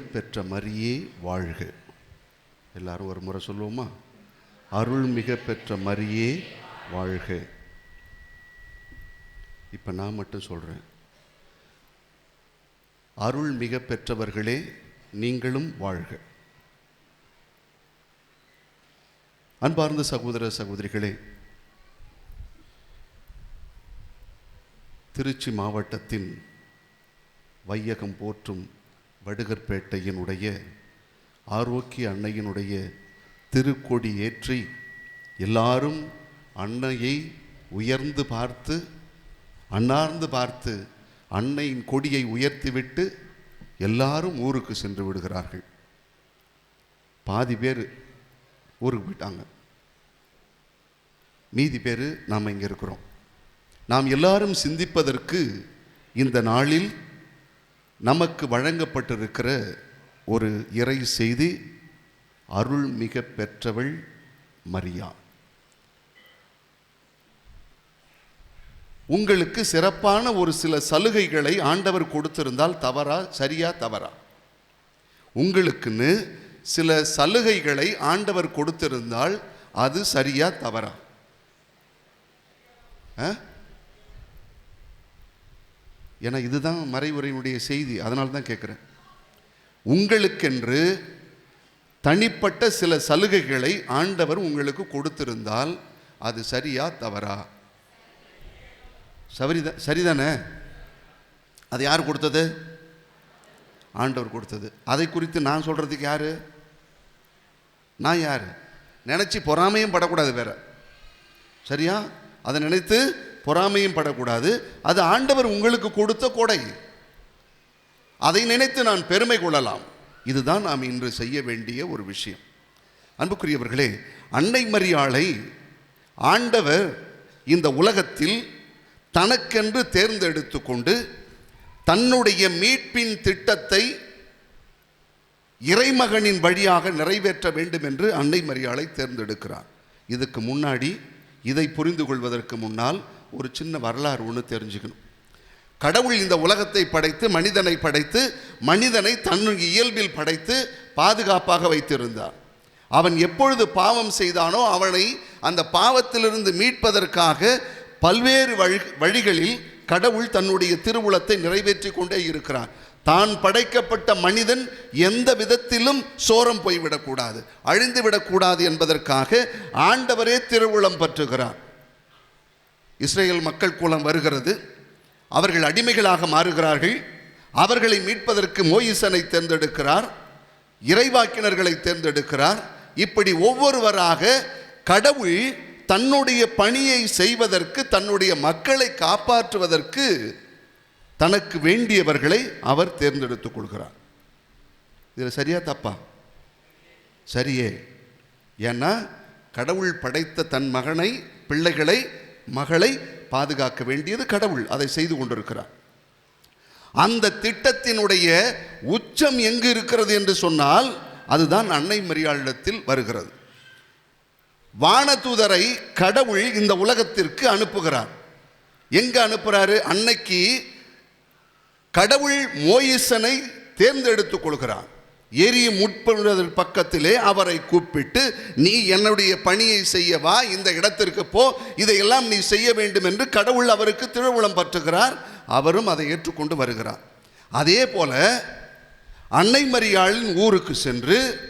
பெற்ற மரியே வாழ்க. எல்லாரும் ஒரு முறை சொல்லுவோமா? அருள்மிக பெற்ற மரியே வாழ்க. இப்போ நான் மட்டும் சொல்கிறேன் அருள் மிக பெற்றவர்களே நீங்களும் வாழ்க. அன்பார்ந்த சகோதர சகோதரிகளே திருச்சி மாவட்டத்தின் வையகம் போற்றும் வடுகர்பேட்டையினுடைய ஆரோக்கிய அன்னையினுடைய திருக்கொடி ஏற்றி எல்லாரும் அன்னையை உயர்ந்து பார்த்து அன்னார்ந்து பார்த்து அன்னையின் கொடியை உயர்த்திவிட்டு எல்லாரும் ஊருக்கு சென்று விடுகிறார்கள். பாதி பேர் ஊருக்கு போயிட்டாங்க. மீதி பேர் நாம் இங்கே இருக்கிறோம். நாம் எல்லாரும் சிந்திப்பதற்கு இந்த நாளில் நமக்கு வழங்கப்பட்டிருக்கிற ஒரு இறை செய்தி அருள் மிக பெற்றவள் மரியா. உங்களுக்கு சிறப்பான ஒரு சில சலுகைகளை ஆண்டவர் கொடுத்திருந்தால் தவறா சரியா தவறா? உங்களுக்குன்னு சில சலுகைகளை ஆண்டவர் கொடுத்திருந்தால் அது சரியா தவறா? ஆ? ஏன்னா இதுதான் மறைவுரையினுடைய செய்தி. அதனால தான் கேட்குறேன். உங்களுக்கென்று தனிப்பட்ட சில சலுகைகளை ஆண்டவர் உங்களுக்கு கொடுத்திருந்தால் அது சரியா தவறா? சரிதா சரிதானே? அது யார் கொடுத்தது? ஆண்டவர் கொடுத்தது. அதை குறித்து நான் சொல்கிறதுக்கு யார்? நான் யார்? நினச்சி பொறாமையும் படக்கூடாது வேற. சரியா? அதை நினைத்து பொறாமையும் படக்கூடாது. அது ஆண்டவர் உங்களுக்கு கொடுத்த கொடை. அதை நினைத்து நான் பெருமை கொள்ளலாம். இதுதான் நாம் இன்று செய்ய வேண்டிய ஒரு விஷயம். அன்புக்குரியவர்களே அன்னை மரியாளை ஆண்டவர் இந்த உலகத்தில் தனக்கென்று தேர்ந்தெடுத்து கொண்டு தன்னுடைய மீட்பின் திட்டத்தை இறைமகனின் வழியாக நிறைவேற்ற வேண்டும் என்று அன்னை மரியாளை தேர்ந்தெடுக்கிறார். இதுக்கு முன்னாடி இதை புரிந்து கொள்வதற்கு முன்னால் ஒரு சின்ன வரலாறு ஒன்று தெரிஞ்சுக்கணும். கடவுள் இந்த உலகத்தை படைத்து மனிதனை படைத்து மனிதனை தன் இயல்பில் படைத்து பாதுகாப்பாக வைத்திருந்தார். அவன் எப்பொழுது பாவம் செய்தானோ அவனை அந்த பாவத்திலிருந்து மீட்பதற்காக பல்வேறு வழி வழிகளில் கடவுள் தன்னுடைய திருவுளத்தை நிறைவேற்றி கொண்டே இருக்கிறார். தான் படைக்கப்பட்ட மனிதன் எந்த விதத்திலும் சோரம் போய்விடக்கூடாது. அழிந்து விடக்கூடாது என்பதற்காக ஆண்டவரே திருவுளம் பற்றுகிறார். இஸ்ரேல் மக்கள் கூலம் வருகிறது. அவர்கள் அடிமைகளாக மாறுகிறார்கள். அவர்களை மீட்பதற்கு மோயிசனை தேர்ந்தெடுக்கிறார். இறைவாக்கினர்களை தேர்ந்தெடுக்கிறார். இப்படி ஒவ்வொருவராக கடவுள் தன்னுடைய பணியை செய்வதற்கு தன்னுடைய மக்களை காப்பாற்றுவதற்கு தனக்கு வேண்டியவர்களை அவர் தேர்ந்தெடுத்துக் கொள்கிறார். இதில் சரியா தப்பா? சரியே. ஏன்னா கடவுள் படைத்த தன் மகனை பிள்ளைகளை மகளை பாதுகாக்க வேண்டியது கடவுள். அதை செய்து கொண்டிருக்கிறார். அந்த திட்டத்தினுடைய உச்சம் எங்கு இருக்கிறது என்று சொன்னால் அதுதான் அன்னை மரியாளிடத்தில் வருகிறது. வானதூதரை கடவுள் இந்த உலகத்திற்கு அனுப்புகிறார். எங்கே அனுப்புகிறாரு அன்னைக்கு கடவுள் மோயிசனை தேர்ந்தெடுத்துக் கொள்கிறார். எரிய முற்படுவதற்கு பக்கத்திலே அவரை கூப்பிட்டு நீ என்னுடைய பணியை செய்ய வா இந்த இடத்திற்கு போ இதையெல்லாம் நீ செய்ய வேண்டும் என்று கடவுள் அவருக்கு திருவுளம் பற்றுகிறார். அவரும் அதை ஏற்றுக்கொண்டு வருகிறார். அதே போல அன்னை மரியாளின் ஊருக்கு சென்று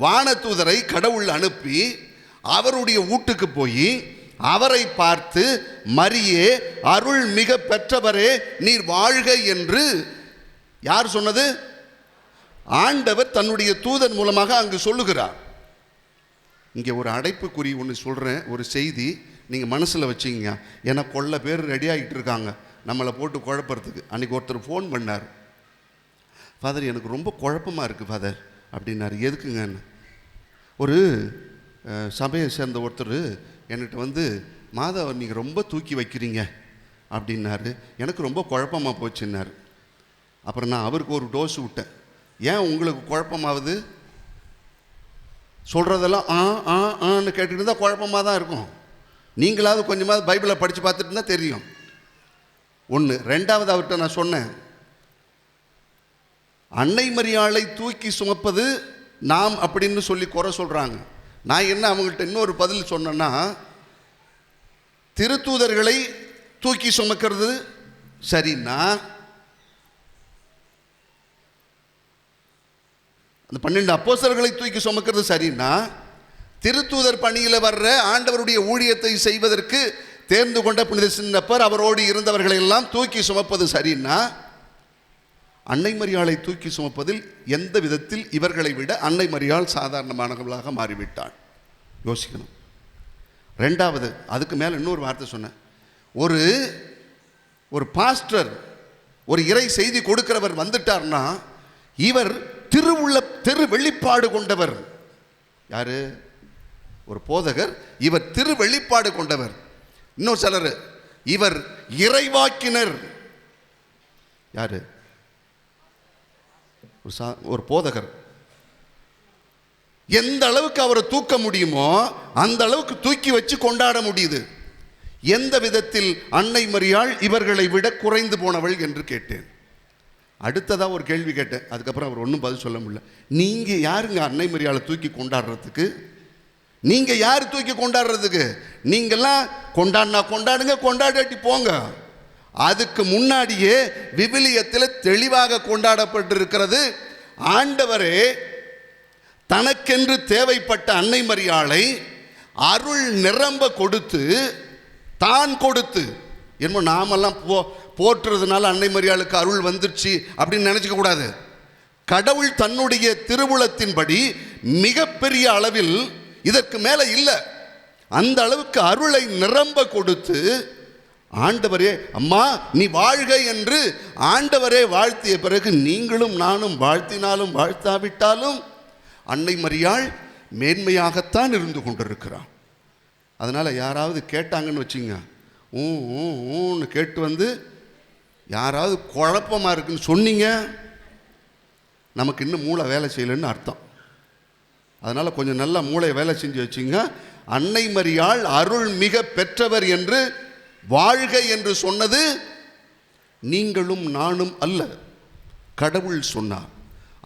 வானதூதரை கடவுள் அனுப்பி அவருடைய வீட்டுக்கு போய் அவரை பார்த்து மரியே அருள் மிக பெற்றவரே நீர் வாழ்க என்று யார் சொன்னது? ஆண்டவர் தன்னுடைய தூதன் மூலமாக அங்கு சொல்லுகிறார். இங்கே ஒரு அடைப்புக்குறி ஒன்று சொல்கிறேன் ஒரு செய்தி. நீங்கள் மனசில் வச்சுங்க. ஏன்னா கொள்ள பேர் ரெடி ஆகிட்டு இருக்காங்க. நம்மளை போட்டு குழப்பறதுக்கு. அன்றைக்கி ஒருத்தர் ஃபோன் பண்ணார். ஃபாதர் எனக்கு ரொம்ப குழப்பமாக இருக்குது ஃபாதர் அப்படின்னாரு. எதுக்குங்கன்னு ஒரு சபையை சேர்ந்த ஒருத்தர் என்கிட்ட வந்து மாதவர் நீங்கள் ரொம்ப தூக்கி வைக்கிறீங்க. அப்படின்னாரு. எனக்கு ரொம்ப குழப்பமாக போச்சுன்னாரு. அப்புறம் நான் அவருக்கு ஒரு டோஸ் விட்டேன். ஏன் உங்களுக்கு குழப்பமாகுது? சொல்கிறதெல்லாம் ஆ ஆ ஆன்னு கேட்டுட்டு இருந்தால் குழப்பமாக தான் இருக்கும். நீங்களாவது கொஞ்சமாவது பைபிளை படித்து பார்த்துட்டு இருந்தால் தெரியும். ஒன்று ரெண்டாவது அவர்கிட்ட நான் சொன்னேன். அன்னை மரியாளை தூக்கி சுமப்பது நாம் அப்படின்னு சொல்லி குறை சொல்கிறாங்க நான் என்ன அவங்கள்ட்ட இன்னொரு பதில் சொன்னேன்னா திருத்தூதர்களை தூக்கி சுமக்கிறது சரின்னா அந்த பன்னெண்டு அப்போசர்களை தூக்கி சுமக்கிறது சரின்னா திருத்தூதர் பணியில் வர்ற ஆண்டவருடைய ஊழியத்தை செய்வதற்கு தேர்ந்து கொண்ட புனித சின்னப்பர் அவரோடு இருந்தவர்களை எல்லாம் தூக்கி சுமப்பது சரின்னா அன்னை மரியாளை தூக்கி சுமப்பதில் எந்த விதத்தில் இவர்களை விட அன்னை மரியாள் சாதாரணமானவர்களாக மாறிவிட்டாள். யோசிக்கணும். ரெண்டாவது அதுக்கு மேலே இன்னொரு வார்த்தை சொன்னேன். ஒரு ஒரு பாஸ்டர் ஒரு இறை செய்தி கொடுக்கிறவர் வந்துட்டார்னா இவர் திருவுள்ள திரு வெளிப்பாடு கொண்டவர். யாரு? ஒரு போதகர். இவர் திரு வெளிப்பாடு கொண்டவர். இன்னொரு சிலர் இவர் இறைவாக்கினர். யாரு? ஒரு சா ஒரு போதகர். எந்த அளவுக்கு அவரை தூக்க முடியுமோ அந்த அளவுக்கு தூக்கி வச்சு கொண்டாட முடியுது. எந்த விதத்தில் அன்னை மரியாள் இவர்களை விட குறைந்து போனவள் என்று கேட்டேன். அடுத்ததாக ஒரு கேள்வி கேட்டேன். அதுக்கப்புறம் அவர் ஒன்றும் பதில் சொல்ல முடியல. நீங்கள் யாருங்க அன்னை மரியாளை தூக்கி கொண்டாடுறதுக்கு? நீங்கள் யார் தூக்கி கொண்டாடுறதுக்கு? நீங்கள்லாம் கொண்டாடினா கொண்டாடுங்க கொண்டாடாட்டி போங்க. அதுக்கு முன்னாடியே விவிலியத்தில் தெளிவாக கொண்டாடப்பட்டிருக்கிறது. ஆண்டவரே தனக்கென்று தேவைப்பட்ட அன்னை மரியாளை அருள் நிரம்ப கொடுத்து தான் கொடுத்து என்னமோ நாமெல்லாம் போ போற்றுறதுனால அன்னை மரியாளுக்கு அருள் வந்துடுச்சு அப்படின்னு நினச்சிக்க கூடாது. கடவுள் தன்னுடைய திருவுளத்தின்படி மிகப்பெரிய அளவில் இதற்கு மேலே இல்லை. அந்த அளவுக்கு அருளை நிரம்ப கொடுத்து ஆண்டவரே அம்மா நீ வாழ்க என்று ஆண்டவரே வாழ்த்திய பிறகு நீங்களும் நானும் வாழ்த்தினாலும் வாழ்த்தாவிட்டாலும் அன்னை மரியாள் மேன்மையாகத்தான் இருந்து கொண்டிருக்கிறான். அதனால் யாராவது கேட்டாங்கன்னு வச்சுங்க ஊ ஊன்னு கேட்டு வந்து யாராவது குழப்பமாக இருக்குன்னு சொன்னீங்க நமக்கு இன்னும் மூளை வேலை செய்யலைன்னு அர்த்தம். அதனால் கொஞ்சம் நல்லா மூளையை வேலை செஞ்சு வச்சிங்க. அன்னை மரியாள் அருள் மிக பெற்றவர் என்று வாழ்க என்று சொன்னது நீங்களும் நானும் அல்ல கடவுள் சொன்னார்.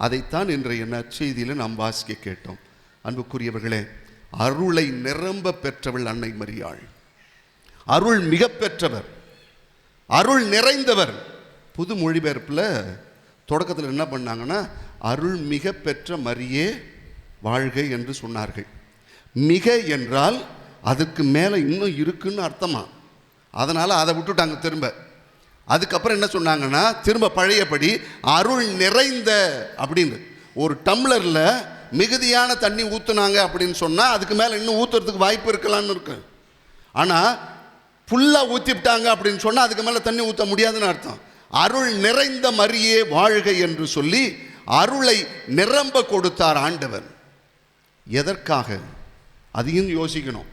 அதைத்தான் இன்றைய நற்செய்தியில் நாம் வாசிக்க கேட்டோம். அன்புக்குரியவர்களே அருளை நிரம்ப பெற்றவள் அன்னை மரியாள். அருள் மிக பெற்றவர். அருள் நிறைந்தவர். புது மொழிபெயர்ப்பில் தொடக்கத்தில் என்ன பண்ணாங்கன்னா அருள் மிக பெற்ற மரியே வாழ்க என்று சொன்னார்கள். மிக என்றால் அதுக்கு மேலே இன்னும் இருக்குன்னு அர்த்தமா? அதனால் அதை விட்டுட்டாங்க திரும்ப. அதுக்கப்புறம் என்ன சொன்னாங்கன்னா திரும்ப பழையபடி அருள் நிறைந்த அப்படின்னு. ஒரு டம்ளரில் மிகுதியான தண்ணி ஊற்றுனாங்க அப்படின்னு சொன்னால் அதுக்கு மேலே இன்னும் ஊற்றுறதுக்கு வாய்ப்பு இருக்கலாம்னு இருக்கு. ஆனால் ஃபுல்லாக ஊற்றிவிட்டாங்க அப்படின்னு சொன்னால் அதுக்கு மேலே தண்ணி ஊற்ற முடியாதுன்னு அர்த்தம். அருள் நிறைந்த மரியே வாழ்க என்று சொல்லி அருளை நிரம்ப கொடுத்தார் ஆண்டவர். எதற்காக? அதையும் யோசிக்கணும்.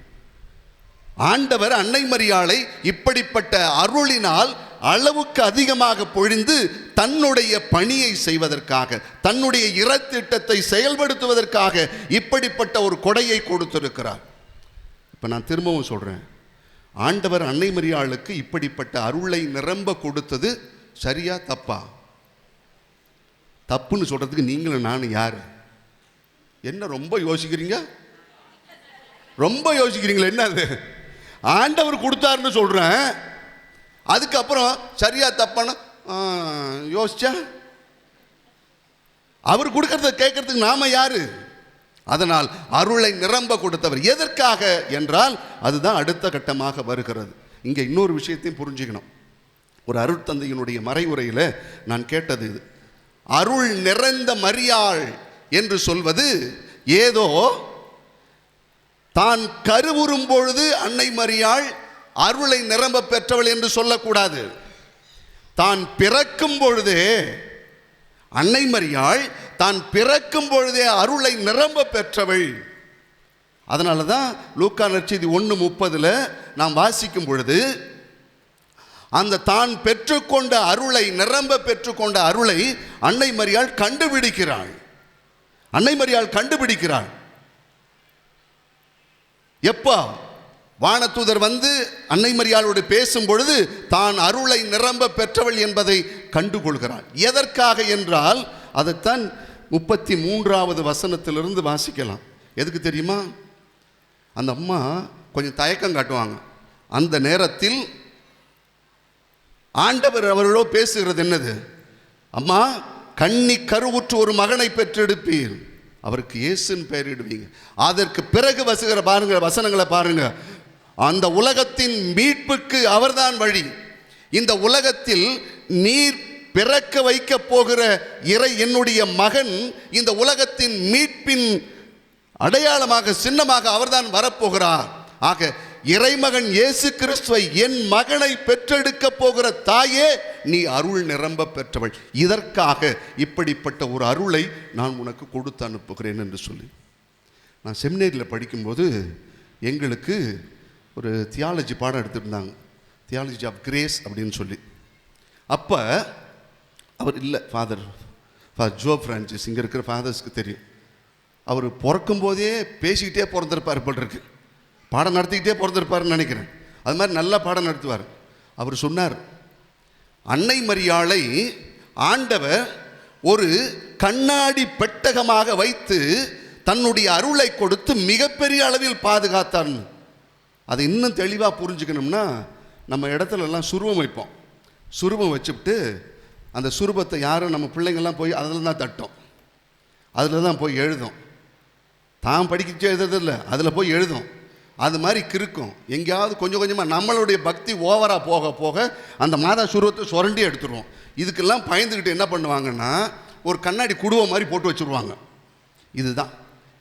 ஆண்டவர் அன்னை மரியாளை இப்படிப்பட்ட அருளினால் அளவுக்கு அதிகமாக பொழிந்து தன்னுடைய பணியை செய்வதற்காக தன்னுடைய இறத்திட்டத்தை செயல்படுத்துவதற்காக இப்படிப்பட்ட ஒரு கொடையை கொடுத்திருக்கிறார். இப்போ நான் திரும்பவும் சொல்கிறேன் ஆண்டவர் அன்னை மரியாளுக்கு இப்படிப்பட்ட அருளை நிரம்ப கொடுத்தது சரியா தப்பா? தப்புன்னு சொல்கிறதுக்கு நீங்களும் நானும் யார்? என்ன ரொம்ப யோசிக்கிறீங்க? ரொம்ப யோசிக்கிறீங்களா என்ன அது? ஆண்டவர் கொடுத்தாருன்னு சொல்கிறேன் அதுக்கப்புறம் சரியா தப்பான யோசிச்சா? அவர் கொடுக்கறத கேட்கறதுக்கு நாம யாரு? அதனால் அருளை நிரம்ப கொடுத்தவர் எதற்காக என்றால் அதுதான் அடுத்த கட்டமாக வருகிறது. இங்கே இன்னொரு விஷயத்தையும் புரிஞ்சுக்கணும். ஒரு அருட்தந்தையினுடைய மறைவுரையில் நான் கேட்டது இது. அருள் நிறைந்த மரியாள் என்று சொல்வது ஏதோ தான் கருவுறும் பொழுது அன்னை மரியாள் அருளை நிரம்ப பெற்றவள் என்று சொல்லக்கூடாது. தான் பிறக்கும் பொழுதே அன்னை மரியாள் தான் பிறக்கும் பொழுதே அருளை நிரம்ப பெற்றவள் அதனால தான் லூக்கா நற்செய்தி ஒன்று முப்பதில் நாம் வாசிக்கும் பொழுது அந்த தான் பெற்றுக்கொண்ட அருளை நிரம்ப பெற்றுக்கொண்ட அருளை அன்னை மரியாள் கண்டுபிடிக்கிறாள். அன்னை மரியாள் கண்டுபிடிக்கிறாள். எப்போ? வானதூதர் வந்து அன்னை மரியாளோடு பேசும் பொழுது தான் அருளை நிரம்ப பெற்றவள் என்பதை கண்டுகொள்கிறாள். எதற்காக என்றால் அதைத்தான் முப்பத்தி மூன்றாவது வசனத்திலிருந்து வாசிக்கலாம். எதுக்கு தெரியுமா? அந்த அம்மா கொஞ்சம் தயக்கம் காட்டுவாங்க. அந்த நேரத்தில் ஆண்டவர் அவர்களோ பேசுகிறது என்னது? அம்மா கண்ணி கருவுற்று ஒரு மகனை பெற்றெடுப்பீர். அவருக்கு இயேசுன்னு பெயரிடுவீங்க. அதற்கு பிறகு வசுகிற பாருங்க வசனங்களை பாருங்க. அந்த உலகத்தின் மீட்புக்கு அவர்தான் வழி. இந்த உலகத்தில் நீர் பிறக்க வைக்க போகிற இறை என்னுடைய மகன் இந்த உலகத்தின் மீட்பின் அடையாளமாக சின்னமாக அவர்தான் வரப்போகிறார். ஆக இறைமகன் இயேசு கிறிஸ்துவை என் மகனை பெற்றெடுக்க போகிற தாயே நீ அருள் நிரம்ப பெற்றவள். இதற்காக இப்படிப்பட்ட ஒரு அருளை நான் உனக்கு கொடுத்து அனுப்புகிறேன் என்று சொல்லி. நான் செமினேரியில் படிக்கும்போது எங்களுக்கு ஒரு தியாலஜி பாடம் எடுத்திருந்தாங்க. தியாலஜி ஆஃப் கிரேஸ் அப்படின்னு சொல்லி. அப்போ அவர் இல்லை. ஃபாதர் ஃபாதர் ஜோ ஃப்ரான்சிஸ் இங்கே இருக்கிற ஃபாதர்ஸ்க்கு தெரியும். அவர் பிறக்கும் போதே பேசிக்கிட்டே பிறந்திருப்பார் போல் இருக்கு பாடம் நடத்திக்கிட்டே பிறந்திருப்பாருன்னு நினைக்கிறேன். அது மாதிரி நல்லா பாடம் நடத்துவார். அவர் சொன்னார் அன்னை மரியாளை ஆண்டவர் ஒரு கண்ணாடி பெட்டகமாக வைத்து தன்னுடைய அருளை கொடுத்து மிகப்பெரிய அளவில் பாதுகாத்தார்னு அதை இன்னும் தெளிவாக புரிஞ்சுக்கணும்னா நம்ம இடத்துலலாம் சுருவம் வைப்போம். சுருவம் வச்சுக்கிட்டு அந்த சுரூபத்தை யாரும் நம்ம பிள்ளைங்கள்லாம் போய் அதில் தான் தட்டும். அதில் தான் போய் எழுதும். தான் படிக்க எழுதுறதில்ல அதில் போய் எழுதும். அது மாதிரி கிறுக்கும். எங்கேயாவது கொஞ்சம் கொஞ்சமாக நம்மளுடைய பக்தி ஓவராக போக போக அந்த மாதா சுருவத்தை சுரண்டி எடுத்துருவோம். இதுக்கெல்லாம் பயந்துக்கிட்டு என்ன பண்ணுவாங்கன்னா ஒரு கண்ணாடி குடுவை மாதிரி போட்டு வச்சுருவாங்க. இதுதான்.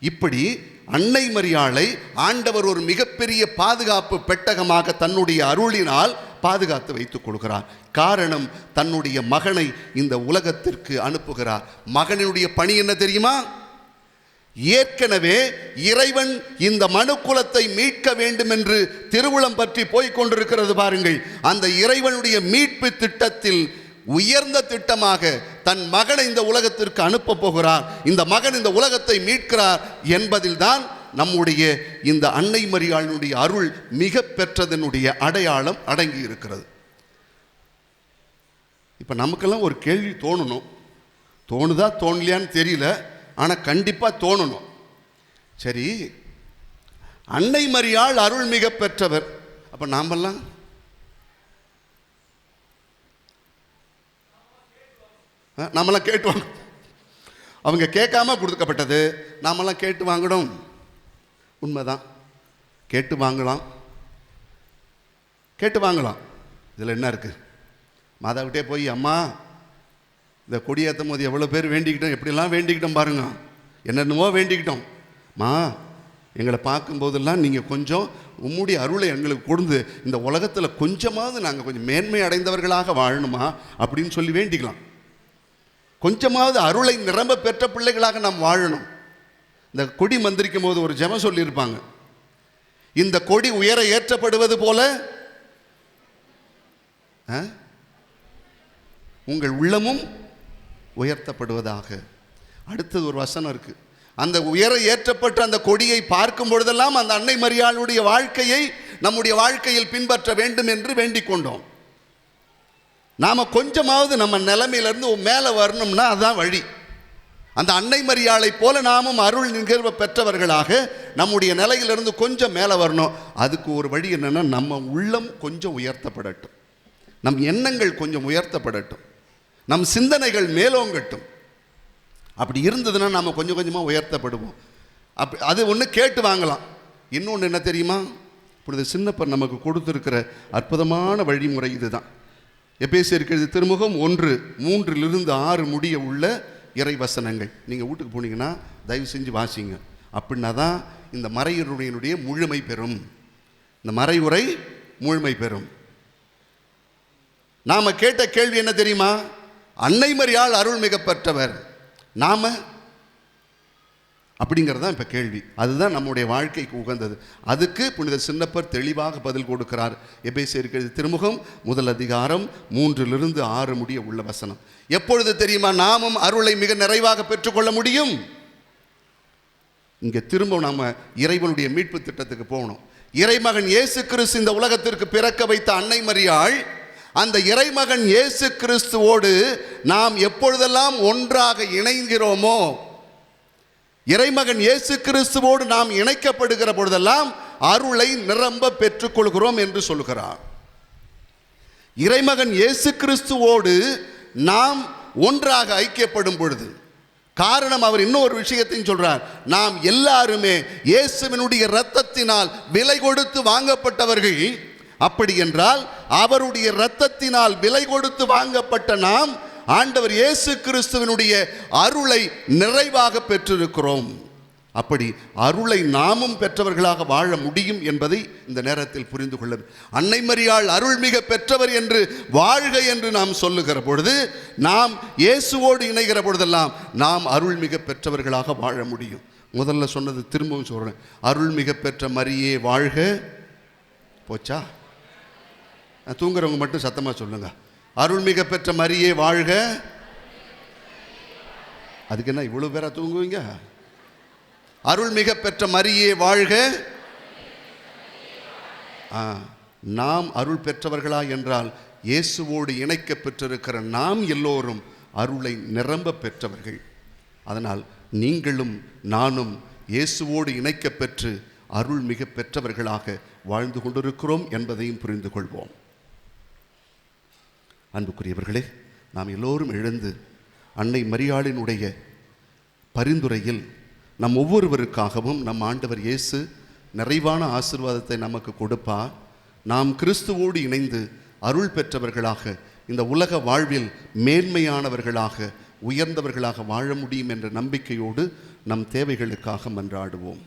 இப்படி அன்னை மரியாளை ஆண்டவர் ஒரு மிகப்பெரிய பாதுகாப்பு பெட்டகமாக தன்னுடைய அருளினால் பாதுகாத்து வைத்துக் கொள்கிறார். காரணம் தன்னுடைய மகனை இந்த உலகத்திற்கு அனுப்புகிறார். மகனினுடைய பணி என்ன தெரியுமா? ஏற்கனவே இறைவன் இந்த மனுக்குலத்தை மீட்க வேண்டும் என்று திருவுளம் பற்றி போய்க் கொண்டிருக்கிறது பாருங்கள். அந்த இறைவனுடைய மீட்பு திட்டத்தில் உயர்ந்த திட்டமாக தன் மகனை இந்த உலகத்திற்கு அனுப்பப் போகிறார். இந்த மகன் இந்த உலகத்தை மீட்கிறார் என்பதில்தான் நம்முடைய இந்த அன்னை மரியாளினுடைய அருள் மிக பெற்றதனுடைய அடையாளம் அடங்கி இருக்கிறது இப்போ நமக்கெல்லாம் ஒரு கேள்வி தோணணும். தோணுதா தோணலையான்னு தெரியல. ஆனால் கண்டிப்பாக தோணணும். சரி அன்னை மரியாள் அருள் மிக பெற்றவர். அப்போ நாமெல்லாம்? ஆ, நாமெல்லாம் கேட்டு வாங்க. அவங்க கேட்காம கொடுக்கப்பட்டது. நாமெல்லாம் கேட்டு வாங்கணும். உண்மைதான். கேட்டு வாங்கலாம். கேட்டு வாங்கலாம். இதில் என்ன இருக்குது மாதாவிட்டே போய் அம்மா இந்த கொடியேற்றும் போது எவ்வளோ பேர் வேண்டிக்கிட்டோம் எப்படிலாம் வேண்டிக்கிட்டோம் பாருங்க. என்னென்னமோ வேண்டிக்கிட்டோம். மா எங்களை பார்க்கும்போதெல்லாம் நீங்கள் கொஞ்சம் உம்முடைய அருளை எங்களுக்கு கொடுந்து இந்த உலகத்தில் கொஞ்சமாவது நாங்கள் கொஞ்சம் மேன்மை அடைந்தவர்களாக வாழணுமா? அப்படின்னு சொல்லி வேண்டிக்கலாம். கொஞ்சமாவது அருளை நிரம்ப பெற்ற பிள்ளைகளாக நாம் வாழணும். இந்த கொடி மந்திரிக்கும் போது ஒரு ஜெபம் சொல்லியிருப்பாங்க. இந்த கொடி உயர ஏற்றப்படுவது போல ஆ? உங்கள் உள்ளமும் உயர்த்தப்படுவதாக. அடுத்தது ஒரு வசனம் இருக்கு. அந்த உயர ஏற்றப்பட்ட அந்த கொடியை பார்க்கும் பொழுதெல்லாம் அந்த அன்னை மரியாளுடைய வாழ்க்கையை நம்முடைய வாழ்க்கையில் பின்பற்ற வேண்டும் என்று வேண்டிக் கொண்டோம். நாம் கொஞ்சமாவது நம்ம நிலைமையிலேருந்து மேலே வரணும்னா அதுதான் வழி. அந்த அன்னை மரியாளை போல நாமும் அருள் நிகழ்வு பெற்றவர்களாக நம்முடைய நிலையிலிருந்து கொஞ்சம் மேலே வரணும். அதுக்கு ஒரு வழி என்னென்னா நம்ம உள்ளம் கொஞ்சம் உயர்த்தப்படட்டும். நம் எண்ணங்கள் கொஞ்சம் உயர்த்தப்படட்டும். நம் சிந்தனைகள் மேலோங்கட்டும். அப்படி இருந்ததுன்னா நம்ம கொஞ்சம் கொஞ்சமாக உயர்த்தப்படுவோம். அப்படி அது ஒன்று கேட்டு வாங்கலாம். இன்னொன்று என்ன தெரியுமா? இப்பொழுது சின்னப்பர் நமக்கு கொடுத்துருக்கிற அற்புதமான வழிமுறை இதுதான். எப்பேசி இருக்கிறது திருமுகம் ஒன்று மூன்றிலிருந்து ஆறு முடிய உள்ள இறை வசனங்கள் நீங்கள் வீட்டுக்கு போனீங்கன்னா தயவு செஞ்சு வாசிங்க. அப்படின்னா தான் இந்த மறையுரையினுடைய முழுமை பெறும். இந்த மறையுரை முழுமை பெறும். நாம் கேட்ட கேள்வி என்ன தெரியுமா? அன்னை மரியாள் அருள் மிக அப்படிங்கிறது தான் இப்போ கேள்வி. அதுதான் நம்முடைய வாழ்க்கைக்கு உகந்தது. அதுக்கு புனித சின்னப்பர் தெளிவாக பதில் கொடுக்கிறார். எப்படி சேர்க்கிறது திருமுகம் முதல் அதிகாரம் மூன்றிலிருந்து ஆறு முடிய உள்ள வசனம். எப்பொழுது தெரியுமா நாமும் அருளை மிக நிறைவாக பெற்றுக்கொள்ள முடியும்? இங்கே திரும்ப நாம் இறைவனுடைய மீட்பு திட்டத்துக்கு போகணும். இறைமகன் இயேசு கிறிஸ்து இந்த உலகத்திற்கு பிறக்க வைத்த அன்னை மரியாள் அந்த இறைமகன் இயேசு கிறிஸ்துவோடு நாம் எப்பொழுதெல்லாம் ஒன்றாக இணைகிறோமோ இறைமகன் இயேசு கிறிஸ்துவோடு நாம் இணைக்கப்படுகிற பொழுதெல்லாம் அருளை நிரம்ப பெற்றுக்கொள்கிறோம் என்று சொல்கிறார் இறைமகன் இயேசு கிறிஸ்துவோடு நாம் ஒன்றாக ஐக்கியப்படும் பொழுது காரணம் அவர் இன்னொரு விஷயத்தையும் சொல்றார். நாம் எல்லாருமே இயேசுவினுடைய இரத்தத்தினால் விலை கொடுத்து வாங்கப்பட்டவர்கள். அப்படி என்றால் அவருடைய இரத்தத்தினால் விலை கொடுத்து வாங்கப்பட்ட நாம் ஆண்டவர் இயேசு கிறிஸ்துவனுடைய அருளை நிறைவாக பெற்றிருக்கிறோம். அப்படி அருளை நாமும் பெற்றவர்களாக வாழ முடியும் என்பதை இந்த நேரத்தில் புரிந்து கொள்ள அன்னை மரியாள் அருள்மிக பெற்றவர் என்று வாழ்க என்று நாம் சொல்லுகிற பொழுது நாம் இயேசுவோடு இணைகிற பொழுதெல்லாம் நாம் அருள்மிக பெற்றவர்களாக வாழ முடியும். முதல்ல சொன்னது திரும்பவும் சொல்கிறேன் அருள்மிக பெற்ற மரியே வாழ்க. போச்சா? தூங்குறவங்க மட்டும் சத்தமாக சொல்லுங்க. அருள்மிக பெற்ற மரியே வாழ்க. அதுக்கு என்ன இவ்வளோ பேரா தூங்குவீங்க? அருள்மிக பெற்ற மரியே வாழ்க. ஆ, நாம் அருள் பெற்றவர்களா என்றால் இயேசுவோடு இணைக்க பெற்றிருக்கிற நாம் எல்லோரும் அருளை நிரம்ப பெற்றவர்கள். அதனால் நீங்களும் நானும் இயேசுவோடு இணைக்க பெற்று அருள் மிக பெற்றவர்களாக வாழ்ந்து கொண்டிருக்கிறோம் என்பதையும் புரிந்து கொள்வோம். அன்புக்குரியவர்களே நாம் எல்லோரும் எழுந்து அன்னை மரியாளினுடைய பரிந்துரையில் நம் ஒவ்வொருவருக்காகவும் நம் ஆண்டவர் இயேசு நிறைவான ஆசீர்வாதத்தை நமக்கு கொடுப்பா. நாம் கிறிஸ்துவோடு இணைந்து அருள் பெற்றவர்களாக இந்த உலக வாழ்வில் மேன்மையானவர்களாக உயர்ந்தவர்களாக வாழ முடியும் என்ற நம்பிக்கையோடு நம் தேவைகளுக்காக மன்றாடுவோம்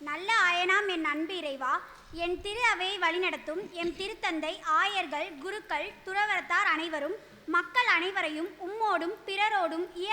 நல்ல நல்ல என் அன்பு இறைவா. என் திரு அவையை வழிநடத்தும் எம் திருத்தந்தை ஆயர்கள் குருக்கள் துறவரத்தார் அனைவரும் மக்கள் அனைவரையும் உம்மோடும் பிறரோடும் இயற்